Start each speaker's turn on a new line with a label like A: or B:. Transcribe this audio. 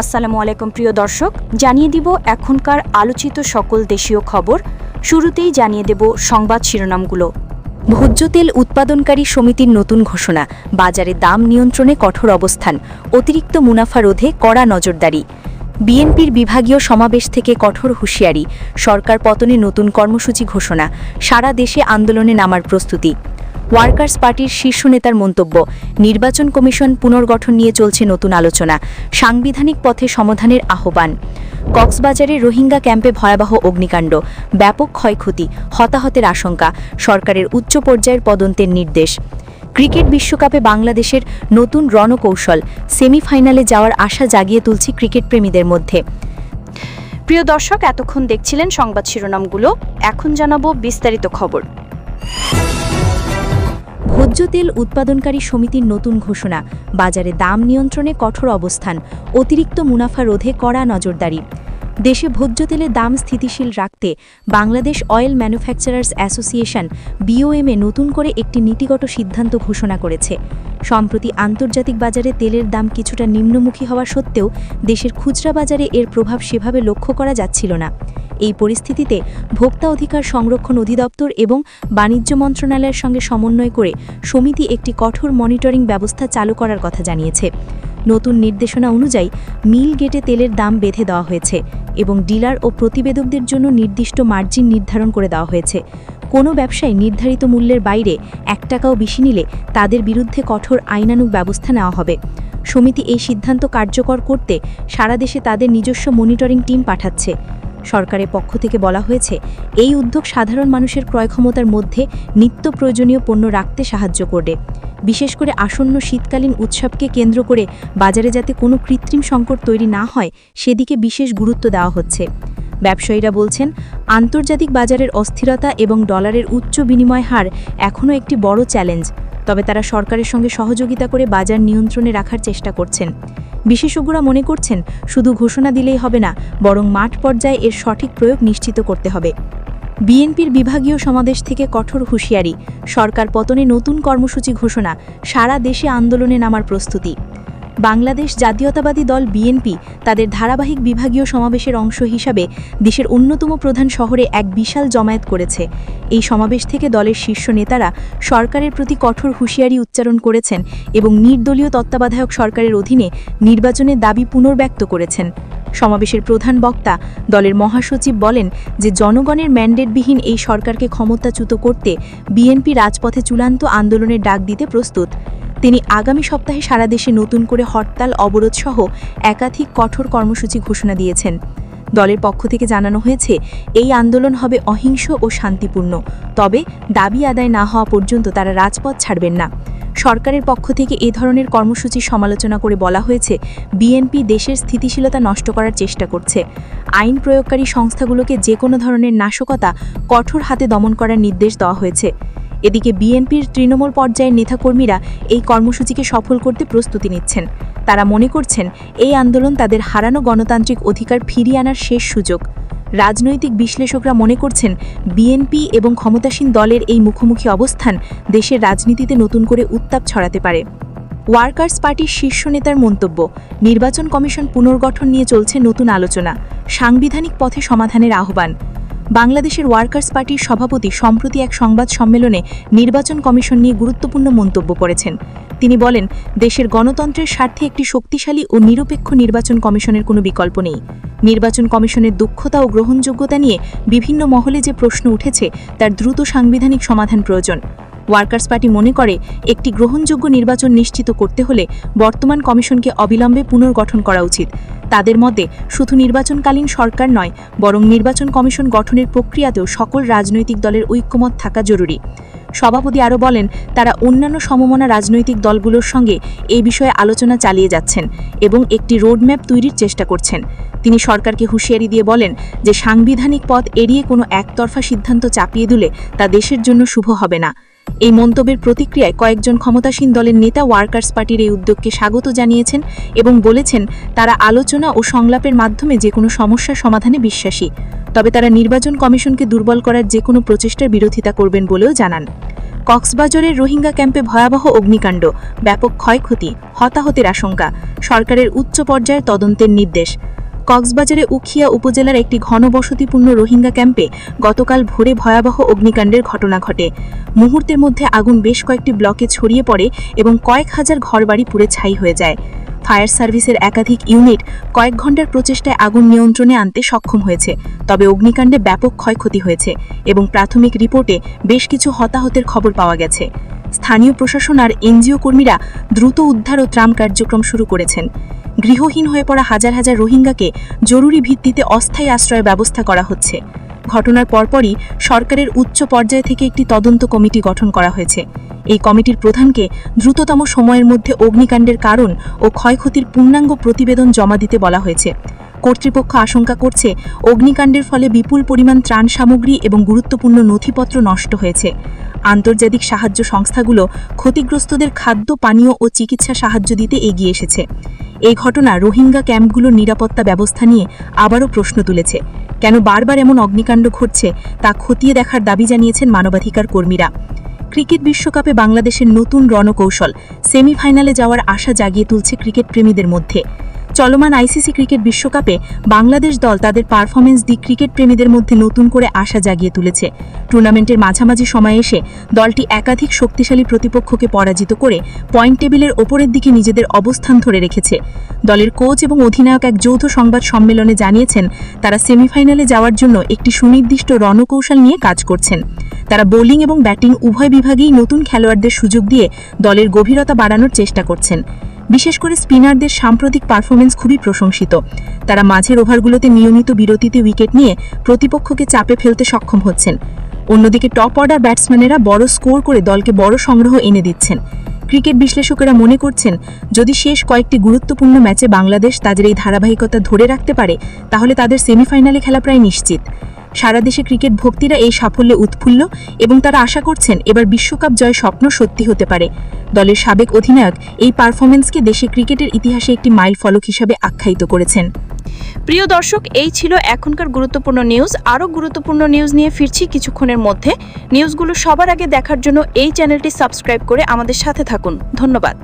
A: আসসালামু আলাইকুম প্রিয় দর্শক, জানিয়ে দিব এখনকার আলোচিত সকল দেশীয় খবর। শুরুতেই জানিয়ে দেব সংবাদ শিরোনামগুলো। ভোজ্য তেল উৎপাদনকারী সমিতির নতুন ঘোষণা, বাজারে দাম নিয়ন্ত্রণে কঠোর অবস্থান, অতিরিক্ত মুনাফা রোধে কড়া নজরদারি। বিএনপির বিভাগীয় সমাবেশ থেকে কঠোর হুঁশিয়ারি, সরকার পতনে নতুন কর্মসূচি ঘোষণা, সারা দেশে আন্দোলনে নামার প্রস্তুতি। ওয়ার্কার্স পার্টির শীর্ষ নেতার মন্তব্য। নির্বাচন কমিশন পুনর্গঠন নিয়ে চলছে নতুন আলোচনা। সাংবিধানিক পথে সমাধানের আহ্বান। কক্সবাজারে রোহিঙ্গা ক্যাম্পে ভয়াবহ অগ্নিকাণ্ড। ব্যাপক ক্ষয়ক্ষতি, হতাহতের আশঙ্কা, সরকারের উচ্চ পর্যায়ের তদন্তের নির্দেশ। ক্রিকেট বিশ্বকাপে বাংলাদেশের নতুন রণকৌশল, সেমিফাইনালে যাওয়ার আশা জাগিয়ে তুলছে ক্রিকেট প্রেমীদের মধ্যে। প্রিয় দর্শক, এতক্ষণ দেখছিলেন সংবাদ শিরোনামগুলো। এখন জানাব বিস্তারিত খবর। ভোজ্য তেল উৎপাদনকারী সমিতির নতুন ঘোষণা। বাজারে দাম নিয়ন্ত্রণে কঠোর অবস্থান। অতিরিক্ত মুনাফা রোধে কড়া নজরদারি। দেশে ভোজ্য তেলের দাম স্থিতিশীল রাখতে Bangladesh oil manufacturers association BOMA নতুন করে একটি নীতিগত সিদ্ধান্ত ঘোষণা করেছে। সম্প্রতি আন্তর্জাতিক বাজারে তেলের দাম কিছুটা নিম্নমুখী হওয়া সত্ত্বেও দেশের খুচরা বাজারে এর প্রভাব সেভাবে লক্ষ্য করা যাচ্ছিল না। এই পরিস্থিতিতে ভোক্তা অধিকার সংরক্ষণ অধিদপ্তর এবং বাণিজ্য মন্ত্রণালয়ের সঙ্গে সমন্বয় করে সমিতি একটি কঠোর মনিটরিং ব্যবস্থা চালু করার কথা জানিয়েছে। নতুন নির্দেশনা অনুযায়ী মিল গেটে তেলের দাম বেঁধে দেওয়া হয়েছে এবং ডিলার ও প্রতিবেদকদের জন্য নির্দিষ্ট মার্জিন নির্ধারণ করে দেওয়া হয়েছে। কোনো ব্যবসায় নির্ধারিত মূল্যের বাইরে এক টাকাও বেশি নিলে তাদের বিরুদ্ধে কঠোর আইনানুগ ব্যবস্থা নেওয়া হবে। সমিতি এই সিদ্ধান্ত কার্যকর করতে সারা দেশে তাদের নিজস্ব মনিটরিং টিম পাঠাচ্ছে। সরকারের পক্ষ থেকে বলা হয়েছে, এই উদ্যোগ সাধারণ মানুষের ক্রয় ক্ষমতার মধ্যে নিত্য প্রয়োজনীয় পণ্য রাখতে সাহায্য করবে। বিশেষ করে আসন্ন শীতকালীন উৎসবকে কেন্দ্র করে বাজারে যাতে কোনো কৃত্রিম সংকট তৈরি না হয়, সেদিকে বিশেষ গুরুত্ব দেওয়া হচ্ছে। ব্যবসায়ীরা বলছেন, আন্তর্জাতিক বাজারের অস্থিরতা এবং ডলারের উচ্চ বিনিময় হার এখনও একটি বড় চ্যালেঞ্জ, তবে তারা সরকারের সঙ্গে সহযোগিতা করে বাজার নিয়ন্ত্রণে রাখার চেষ্টা করছেন। বিশেষজ্ঞরা মনে করছেন, শুধু ঘোষণা দিলেই হবে না, বরং মাঠ পর্যায়ে এর সঠিক প্রয়োগ নিশ্চিত করতে হবে। বিএনপির বিভাগীয় সমাবেশ থেকে কঠোর হুঁশিয়ারি, সরকার পতনে নতুন কর্মসূচি ঘোষণা, সারা দেশে আন্দোলনে নামার প্রস্তুতি। বাংলাদেশ জাতীয়তাবাদী দল বিএনপি তাদের ধারাবাহিক বিভাগীয় সমাবেশের অংশ হিসাবে দেশের অন্যতম প্রধান শহরে এক বিশাল জমায়েত করেছে। এই সমাবেশ থেকে দলের শীর্ষ নেতারা সরকারের প্রতি কঠোর হুঁশিয়ারি উচ্চারণ করেছেন এবং নির্দলীয় তত্ত্বাবধায়ক সরকারের অধীনে নির্বাচনের দাবি পুনর্ব্যক্ত করেছেন। সমাবেশের প্রধান বক্তা দলের মহাসচিব বলেন যে জনগণের ম্যান্ডেটবিহীন এই সরকারকে ক্ষমতাচ্যুত করতে বিএনপি রাজপথে চূড়ান্ত আন্দোলনের ডাক দিতে প্রস্তুত। তিনি আগামী সপ্তাহে সারা দেশে নতুন করে হরতাল অবরোধ সহ একাধিক কঠোর কর্মসূচি ঘোষণা দিয়েছেন। দলের পক্ষ থেকে জানানো হয়েছে, এই আন্দোলন হবে অহিংস ও শান্তিপূর্ণ। তবে দাবি আদায় না হওয়া পর্যন্ত তারা রাজপথ ছাড়বেন না। সরকারের পক্ষ থেকে এ ধরনের কর্মসূচি সমালোচনা করে বলা হয়েছে, বিএনপি দেশের স্থিতিশীলতা নষ্ট করার চেষ্টা করছে। আইন প্রয়োগকারী সংস্থাগুলোকে যে কোনো ধরনের নাশকতা কঠোর হাতে দমন করার নির্দেশ দেওয়া হয়েছে। এদিকে বিএনপির তৃণমূল পর্যায়ের নেতাকর্মীরা এই কর্মসূচিকে সফল করতে প্রস্তুতি নিচ্ছেন। তারা মনে করছেন, এই আন্দোলন তাদের হারানো গণতান্ত্রিক অধিকার ফিরিয়ে আনার শেষ সুযোগ। রাজনৈতিক বিশ্লেষকরা মনে করছেন, বিএনপি এবং ক্ষমতাসীন দলের এই মুখোমুখি অবস্থান দেশের রাজনীতিতে নতুন করে উত্তাপ ছড়াতে পারে। ওয়ার্কার্স পার্টির শীর্ষ নেতার মন্তব্য, নির্বাচন কমিশন পুনর্গঠন নিয়ে চলছে নতুন আলোচনা, সাংবিধানিক পথে সমাধানের আহ্বান। বাংলাদেশের ওয়ার্কার্স পার্টির সভাপতি সম্প্রতি এক সংবাদ সম্মেলনে নির্বাচন কমিশন নিয়ে গুরুত্বপূর্ণ মন্তব্য করেছেন। তিনি বলেন, দেশের গণতন্ত্রের স্বার্থে একটি শক্তিশালী ও নিরপেক্ষ নির্বাচন কমিশনের কোনো বিকল্প নেই। নির্বাচন কমিশনের দক্ষতা ও গ্রহণযোগ্যতা নিয়ে বিভিন্ন মহলে যে প্রশ্ন উঠেছে, তার দ্রুত সাংবিধানিক সমাধান প্রয়োজন। ওয়ার্কার্স পার্টি মনে করে, একটি গ্রহণযোগ্য নির্বাচন নিশ্চিত করতে হলে বর্তমান কমিশনকে অবিলম্বে পুনর্গঠন করা উচিত। তাদের মতে শুধু নির্বাচনকালীন সরকার নয়, বরং নির্বাচন কমিশন গঠনের প্রক্রিয়াতেও সকল রাজনৈতিক দলের ঐক্যমত থাকা জরুরি। সভাপতি আরও বলেন, তারা অন্যান্য সমমনা রাজনৈতিক দলগুলোর সঙ্গে এই বিষয়ে আলোচনা চালিয়ে যাচ্ছেন এবং একটি রোডম্যাপ তৈরির চেষ্টা করছেন। তিনি সরকারকে হুঁশিয়ারি দিয়ে বলেন যে সাংবিধানিক পথ এড়িয়ে কোনো একতরফা সিদ্ধান্ত চাপিয়ে দিলে তা দেশের জন্য শুভ হবে না। এই মন্তব্যের প্রতিক্রিয়ায় কয়েকজন ক্ষমতাসীন দলের নেতা ওয়ার্কার্স পার্টির এই উদ্যোগকে স্বাগত জানিয়েছেন এবং বলেছেন, তারা আলোচনা ও সংলাপের মাধ্যমে যে কোনো সমস্যার সমাধানে বিশ্বাসী। তবে তারা নির্বাচন কমিশনকে দুর্বল করার যে কোনো প্রচেষ্টার বিরোধিতা করবেন বলেও জানান। কক্সবাজারের রোহিঙ্গা ক্যাম্পে ভয়াবহ অগ্নিকাণ্ড, ব্যাপক ক্ষয়ক্ষতি, হতাহতের আশঙ্কা, সরকারের উচ্চ পর্যায়ের তদন্তের নির্দেশ। কক্সবাজারে উখিয়া উপজেলার একটি ঘনবসতিপূর্ণ রোহিঙ্গা ক্যাম্পে গতকাল ভোরে ভয়াবহ অগ্নিকাণ্ডের ঘটনা ঘটে। মুহূর্তের মধ্যে আগুন বেশ কয়েকটি ব্লকে ছড়িয়ে পড়ে এবং কয়েক হাজার ঘরবাড়ি পুড়ে ছাই হয়ে যায়। ফায়ার সার্ভিসের একাধিক ইউনিট কয়েক ঘণ্টার প্রচেষ্টায় আগুন নিয়ন্ত্রণে আনতে সক্ষম হয়েছে, তবে অগ্নিকাণ্ডে ব্যাপক ক্ষয়ক্ষতি হয়েছে এবং প্রাথমিক রিপোর্টে বেশ কিছু হতাহতের খবর পাওয়া গেছে। স্থানীয় প্রশাসন আর এনজিও কর্মীরা দ্রুত উদ্ধার ও ত্রাণ কার্যক্রম শুরু করেছেন। গৃহহীন হয়ে পড়া হাজার হাজার রোহিঙ্গাকে জরুরি ভিত্তিতে অস্থায়ী আশ্রয়ের ব্যবস্থা করা হচ্ছে। ঘটনার পরপরই সরকারের উচ্চ পর্যায় থেকে একটি তদন্ত কমিটি গঠন করা হয়েছে। এই কমিটির প্রধানকে দ্রুততম সময়ের মধ্যে অগ্নিকাণ্ডের কারণ ও ক্ষয়ক্ষতির পূর্ণাঙ্গ প্রতিবেদন জমা দিতে বলা হয়েছে। কর্তৃপক্ষ আশঙ্কা করছে, অগ্নিকাণ্ডের ফলে বিপুল পরিমাণ ত্রাণ সামগ্রী এবং গুরুত্বপূর্ণ নথিপত্র নষ্ট হয়েছে। আন্তর্জাতিক সাহায্য সংস্থাগুলো ক্ষতিগ্রস্তদের খাদ্য, পানীয় ও চিকিৎসা সাহায্য দিতে এগিয়ে এসেছে। এই ঘটনা রোহিঙ্গা ক্যাম্পগুলোর নিরাপত্তা ব্যবস্থা নিয়ে আবারও প্রশ্ন তুলেছে। কেন বারবার এমন অগ্নিকাণ্ড ঘটছে তা খতিয়ে দেখার দাবি জানিয়েছেন মানবাধিকার কর্মীরা। ক্রিকেট বিশ্বকাপে বাংলাদেশের নতুন রণকৌশল, সেমিফাইনালে যাওয়ার আশা জাগিয়ে তুলছে ক্রিকেট প্রেমীদের মধ্যে। চলমান আইসিসি ক্রিকেট বিশ্বকাপে বাংলাদেশ দল তাদের পারফরমেন্স দিয়ে ক্রিকেট প্রেমীদের মধ্যে নতুন করে আশা জাগিয়ে তুলেছে। টুর্নামেন্টের মাঝামাঝি সময়ে এসে দলটি একাধিক শক্তিশালী প্রতিপক্ষকে পরাজিত করে পয়েন্ট টেবিলের ওপরের দিকে নিজেদের অবস্থান ধরে রেখেছে। দলের কোচ এবং অধিনায়ক এক যৌথ সংবাদ সম্মেলনে জানিয়েছেন, তারা সেমিফাইনালে যাওয়ার জন্য একটি সুনির্দিষ্ট রণকৌশল নিয়ে কাজ করছেন। তারা বোলিং এবং ব্যাটিং উভয় বিভাগেই নতুন খেলোয়াড়দের সুযোগ দিয়ে দলের গভীরতা বাড়ানোর চেষ্টা করছেন। বিশেষ করে স্পিনারদের সাম্প্রতিক পারফরমেন্স খুবই প্রশংসিত। তারা মাঝের ওভারগুলোতে নিয়মিত বিরতিতে উইকেট নিয়ে প্রতিপক্ষকে চাপে ফেলতে সক্ষম হচ্ছেন। অন্যদিকে টপ অর্ডার ব্যাটসম্যানেরা বড় স্কোর করে দলকে বড় সংগ্রহ এনে দিচ্ছেন। ক্রিকেট বিশ্লেষকেরা মনে করছেন, যদি শেষ কয়েকটি গুরুত্বপূর্ণ ম্যাচে বাংলাদেশ তাদের এই ধারাবাহিকতা ধরে রাখতে পারে, তাহলে তাদের সেমিফাইনালে খেলা প্রায় নিশ্চিত। সারা দেশে ক্রিকেট ভক্তিরা এই সাফল্যে উৎফুল্ল এবং তারা আশা করছেন, এবার বিশ্বকাপ জয় স্বপ্ন সত্যি হতে পারে। দলের সাবেক অধিনায়ক এই পারফরমেন্সকে দেশে ক্রিকেটের ইতিহাসে একটি মাইল ফলক হিসাবে আখ্যায়িত করেছেন।
B: প্রিয় দর্শক, এই ছিল এখনকার গুরুত্বপূর্ণ নিউজ। আরও গুরুত্বপূর্ণ নিউজ নিয়ে ফিরছি কিছুক্ষণের মধ্যে। নিউজগুলো সবার আগে দেখার জন্য এই চ্যানেলটি সাবস্ক্রাইব করে আমাদের সাথে থাকুন। ধন্যবাদ।